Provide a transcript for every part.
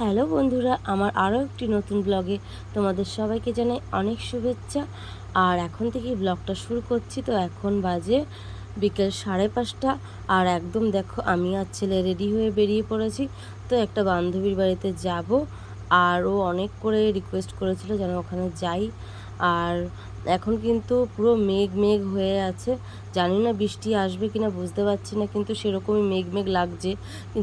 Hello বন্ধুরা, আমার আরও একটি নতুন ব্লগে তোমাদের সবাইকে জানাই অনেক শুভেচ্ছা। আর এখন থেকেই ব্লগটা শুরু করছি। তো এখন বাজে বিকেল সাড়ে পাঁচটা। আর একদম দেখো, আমি আর ছেলে রেডি হয়ে বেরিয়ে পড়েছি। তো একটা বান্ধবীর বাড়িতে যাব। আর ও অনেক করে রিকোয়েস্ট করেছিল যেন ওখানে যাই। আর এখন কিন্তু পুরো মেঘ মেঘ হয়ে আছে। জানি না বৃষ্টি আসবে কিনা, বুঝতে পারছি না, কিন্তু সেরকমই মেঘ মেঘ লাগছে।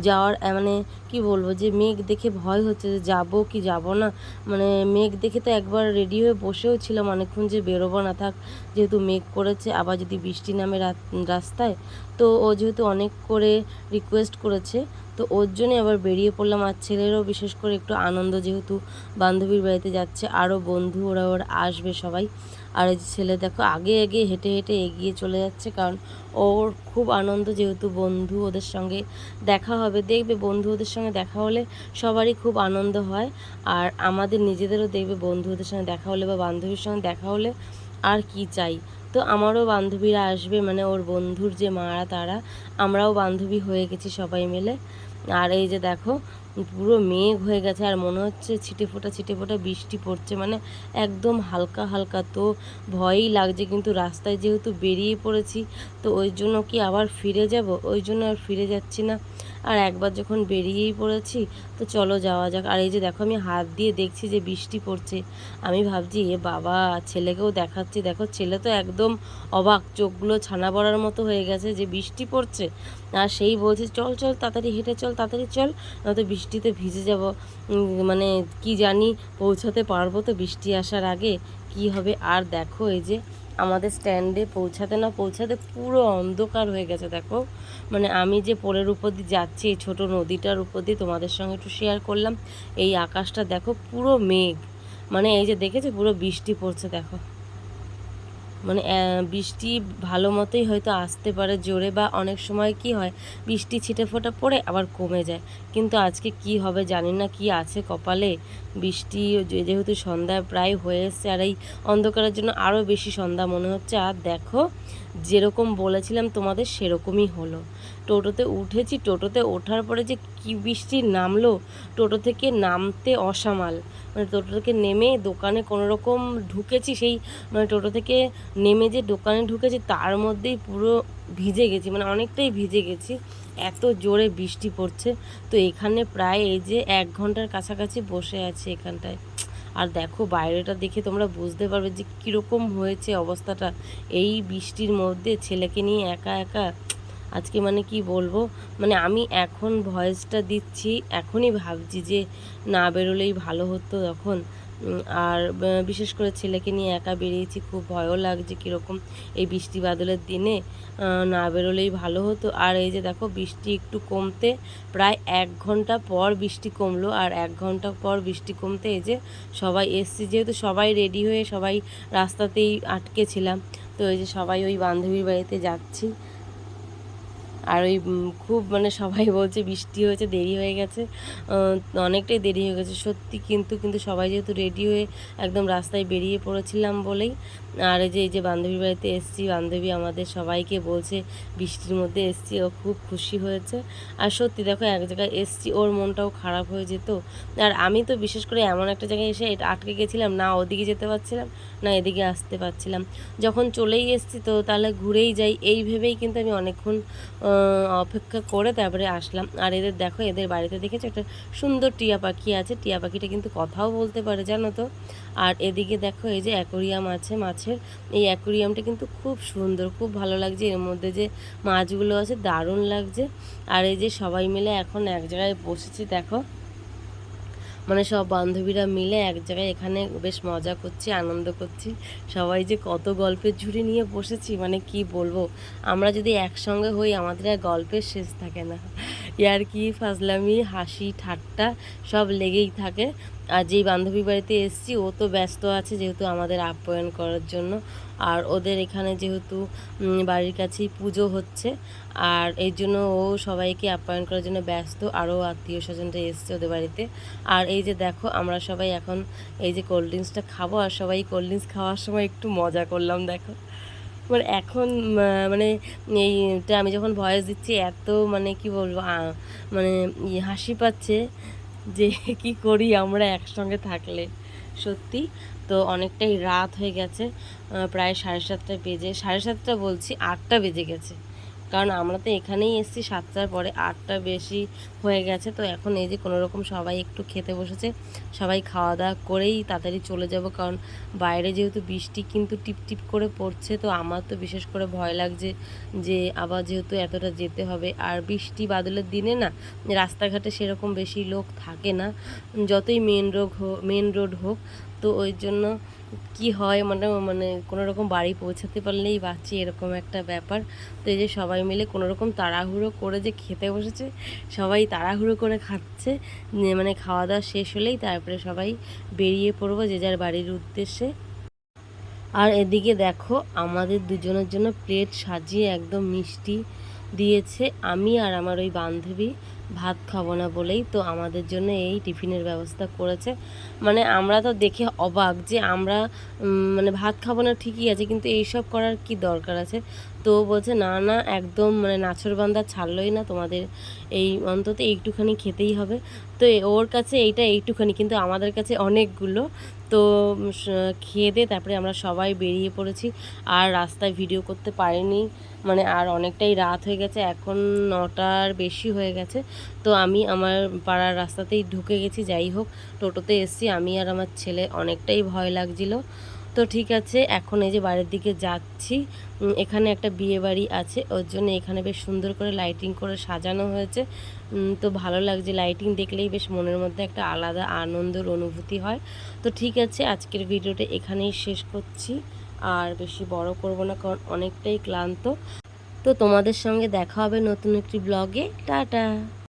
যাওয়ার মানে কি বলব যে, মেঘ দেখে ভয় হচ্ছে যে, যাব কি যাব না? মানে মেঘ দেখে তো একবার রেডি হয়ে বসেও ছিলাম অনেকক্ষণ যে বেরোবো না থাক, যেহেতু মেঘ করেছে, আবার যদি বৃষ্টি নামে রাস্তায়। তো ও যেহেতু অনেক করে রিকোয়েস্ট করেছে, তো ওর জন্যই আবার বেরিয়ে পড়লাম। আর ছেলেরও বিশেষ করে একটু আনন্দ, যেহেতু বান্ধবীর বাড়িতে যাচ্ছে, আরও বন্ধু ওরা ওরা আসবে সবাই। আর ছেলে দেখো, আগে আগে হেঁটে হেঁটে এগিয়ে চলে যাচ্ছে। কারণ ওর খুব আনন্দ যেহেতু বন্ধু ওদের সঙ্গে দেখা হবে। দেখবে বন্ধু ওদের সঙ্গে দেখা হলে সবারই খুব আনন্দ হয় আর আমাদের নিজেদেরও দেখবে বন্ধু ওদের সঙ্গে দেখা হলে বা বান্ধবীর সঙ্গে দেখা হলে আর কি চাই। তো আমারও বান্ধবীরা আসবে মানে ওর বন্ধুর যে মারা তারা, আমরাও বান্ধবী হয়ে গেছি সবাই মিলে। আর এই যে দেখো পুরো মেঘ হয়ে গেছে আর মনে হচ্ছে ছিটে ফোটা ছিটে ফোটা বৃষ্টি পড়ছে। মানে একদম হালকা হালকা তো ভয়ই লাগছে। কিন্তু রাস্তায় যেহেতু বেরিয়ে পড়েছি, তো ওই জন্য কি আবার ফিরে যাব? ওই জন্য আর ফিরে যাচ্ছি না। আর একবার যখন বেরিয়েই পড়েছি, তো চলো যাওয়া যাক। আর এই যে দেখো, আমি হাত দিয়ে দেখছি যে বৃষ্টি পড়ছে। আমি ভাবছি, এ বাবা, ছেলেকেও দেখাচ্ছি। দেখো, ছেলে তো একদম অবাক, চোখগুলো ছানা পড়ার মতো হয়ে গেছে যে বৃষ্টি পড়ছে। আর সেই বলছে, চল চল, তাড়াতাড়ি হেঁটে চল, তাড়াতাড়ি চল, নয়তো বৃষ্টিতে ভিজে যাব। মানে কি জানি পৌঁছাতে পারব তো বৃষ্টি আসার আগে, কি হবে? আর দেখো, এই যে আমাদের স্ট্যান্ডে পৌঁছাতে না পৌঁছাতে পুরো অন্ধকার হয়ে গেছে, দেখো। মানে আমি যে পোলের উপর দিয়ে যাচ্ছি, এই ছোটো নদীটার উপর দিয়ে তোমাদের সঙ্গে একটু শেয়ার করলাম। এই আকাশটা দেখো পুরো মেঘ। মানে এই যে দেখেছ পুরো বৃষ্টি পড়ছে, দেখো। মানে বৃষ্টি ভালো মতোই হয়তো আসতে পারে জোরে বা অনেক সময় কি হয়, বৃষ্টি ছিটে ফোটা পড়ে আবার কমে যায়। কিন্তু আজকে কি হবে জানি না, কি আছে কপালে। বৃষ্টি যেহেতু সন্ধ্যা প্রায় হয়ে এসছে আর এই অন্ধকারের জন্য আরও বেশি সন্ধ্যা মনে হচ্ছে। আর দেখো, যেরকম বলেছিলাম তোমাদের সেরকমই হলো। টোটোতে উঠেছি। টোটোতে ওঠার পরে যে কি বৃষ্টি নামলো, টোটো থেকে নামতে অসামাল। মানে টোটো থেকে নেমে দোকানে কোনো রকম ঢুকেছি, সেই মানে টোটো থেকে নেমে যে দোকানে ঢুকেছি, তার মধ্যেই পুরো ভিজে গেছি। মানে অনেকটাই ভিজে গেছি। এত জোরে বৃষ্টি পড়ছে। তো এখানে প্রায় এই যে এক ঘণ্টার কাছাকাছি বসে আছি এখানটায়। আর দেখো বাইরেটা দেখে তোমরা বুঝতে পারবে যে কীরকম হয়েছে অবস্থাটা। এই বৃষ্টির মধ্যে ছেলেকে নিয়ে একা একা আজকে মানে কি বলব? মানে আমি এখন ভয়েসটা দিচ্ছি, এখনই ভাবছি যে না বেরোলেই ভালো হতো তখন। আর বিশেষ করে ছেলেকে নিয়ে একা বেরিয়েছি, খুব ভয়ও লাগছে কীরকম এই বৃষ্টি বাদলের দিনে। না বেরোলেই ভালো হতো। আর এই যে দেখো, বৃষ্টি একটু কমতে প্রায় এক ঘণ্টা পর বৃষ্টি কমলো। আর এক ঘণ্টা পর বৃষ্টি কমতে এই যে সবাই এসছি, যেহেতু সবাই রেডি হয়ে সবাই রাস্তাতেই আটকে ছিলাম। তো এই যে সবাই ওই বান্ধবীর বাড়িতে যাচ্ছি। আর ওই খুব মানে সবাই বলছে বৃষ্টি হয়েছে, দেরি হয়ে গেছে। অনেকটাই দেরি হয়ে গেছে। সত্যি কিন্তু কিন্তু সবাই যেহেতু রেডি হয়ে একদম রাস্তায় বেরিয়ে পড়েছিলাম বলেই। আর যে, এই যে বান্ধবীর বাড়িতে এসছি, বান্ধবী আমাদের সবাইকে বলছে বৃষ্টির মধ্যে এসছি, ও খুব খুশি হয়েছে। আর সত্যি দেখো, এক জায়গায় এসছি, ওর মনটাও খারাপ হয়ে যেত। আর আমি তো বিশেষ করে এমন একটা জায়গায় এসে আটকে গেছিলাম, না ওদিকে যেতে পারছিলাম, না এদিকে আসতে পারছিলাম। যখন চলেই এসছি তো তাহলে ঘুরেই যাই, এই ভেবেই কিন্তু আমি অনেকক্ষণ অপেক্ষা করে তারপরে আসলাম। আর এদের দেখো, এদের বাড়িতে দেখেছ? একটা সুন্দর টিয়া পাখি আছে। টিয়া পাখিটা কিন্তু কথাও বলতে পারে, জানো তো? আর এদিকে দেখো, এই যে অ্যাকোরিয়াম আছে মাছের। এই অ্যাকোরিয়ামটা কিন্তু খুব সুন্দর, খুব ভালো লাগছে। এর মধ্যে যে মাছগুলো আছে, দারুণ লাগছে। আর এই যে সবাই মিলে এখন এক জায়গায় বসেছি, দেখো। মানে সব বান্ধবীরা মিলে এক জায়গায় এখানে বেশ মজা করছি, আনন্দ করছি। সবাই যে কত গল্পের ঝুড়ি নিয়ে বসেছি মানে কি বলব? আমরা যদি একসঙ্গে হই, আমাদের আর গল্পের শেষ থাকে না। ইয়ার কি ফাজলামি, হাসি, ঠাট্টা সব লেগেই থাকে। আর যেই বান্ধবী বাড়িতে এসেছি, ও তো ব্যস্ত আছে যেহেতু আমাদের আপ্যায়ন করার জন্য। আর ওদের এখানে যেহেতু বাড়ির কাছেই পুজো হচ্ছে, আর এই জন্য ও সবাইকে আপ্যায়ন করার জন্য ব্যস্ত আরও আত্মীয় স্বজনরা এসছে ওদের বাড়িতে। আর এই যে দেখো, আমরা সবাই এখন এই যে কোল্ড ড্রিঙ্কসটা খাব, আর সবাই কোল্ড ড্রিঙ্কস খাওয়ার সময় একটু মজা করলাম, দেখো। মানে এখন মানে এইটা আমি যখন ভয়েস দিচ্ছি, এত মানে কি বলব মানে হাসি পাচ্ছে যে কি করি আমরা একসঙ্গে থাকলে, সত্যি। তো অনেকটাই রাত হয়ে গেছে প্রায় সাড়ে সাতটা বেজে, সাড়ে সাতটা বলছি, আটটা বেজে গেছে। কারণ আমরা তো এখানেই এসেছি, সাতটার পরে আটটা বেশি হয়ে গেছে। তো এখন এই যে কোনো রকম সবাই একটু খেতে বসেছে, সবাই খাওয়া দাওয়া করেই তাড়াতাড়ি চলে যাব। কারণ বাইরে যেহেতু বৃষ্টি কিন্তু টিপ টিপ করে পড়ছে, তো আমার তো বিশেষ করে ভয় লাগছে যে আবার যেহেতু এতটা যেতে হবে। আর বৃষ্টি বাদলের দিনে না, রাস্তাঘাটে সেরকম বেশি লোক থাকে না। যতই মেন রোড হোক মেন রোড হোক তো ওই জন্য কি হয় মানে মানে কোনো রকম বাড়ি পৌঁছাতে পারলেই বাঁচি, এরকম একটা ব্যাপার। তো এই যে সবাই মিলে কোনো রকম তাড়াহুড়ো করে যে খেতে বসেছে, সবাই তাড়াহুড়ো করে খাচ্ছে মানে খাওয়া দাওয়া শেষ হলেই তারপরে সবাই বেরিয়ে পড়ব যে যার বাড়ির উদ্দেশ্যে। আর এদিকে দেখো, আমাদের দুজনের জন্য প্লেট সাজিয়ে একদম মিষ্টি দিয়েছে আমি আর আমার ওই বান্ধবী। ভাত খাব না বলেই তো আমাদের জন্য এই টিফিনের ব্যবস্থা করেছে। মানে আমরা তো দেখে অবাক যে আমরা মানে ভাত খাব না ঠিকই আছে, কিন্তু এইসব করার কি দরকার আছে? তো বলছে, না না, একদম মানে নাছর বান্দা ছাড়লোই না, তোমাদের এই অন্তত একটুখানি খেতেই হবে। তো ওর কাছে এইটা একটুখানি, কিন্তু আমাদের কাছে অনেকগুলো। তো খেয়ে দিয়ে তারপরে আমরা সবাই বেরিয়ে পড়েছি, আর রাস্তায় ভিডিও করতে পারিনি। মানে আর অনেকটাই রাত হয়ে গেছে, এখন নটার বেশি হয়ে গেছে। তো আমি আমার পাড়ার রাস্তাতেই ঢুকে গেছি, যাই হোক। টোটোতে এসছি, আমি আর আমার ছেলে অনেকটাই ভয় লাগছিল। তো ঠিক আছে, এখন এই যে বাড়ির দিকে যাচ্ছি। এখানে একটা বিয়ে বাড়ি আছে, ওর জন্য এখানে বেশ সুন্দর করে লাইটিং করে সাজানো হয়েছে। তো ভালো লাগছে লাইটিং দেখলেই বেশ মনের মধ্যে একটা আলাদা আনন্দের অনুভূতি হয়। তো ঠিক আছে, আজকের ভিডিওটা এখানেই শেষ করছি। আর বেশি বড় করব না, কারণ অনেকটাই ক্লান্ত। তো তোমাদের সঙ্গে দেখা হবে নতুন একটি ব্লগে টাটা!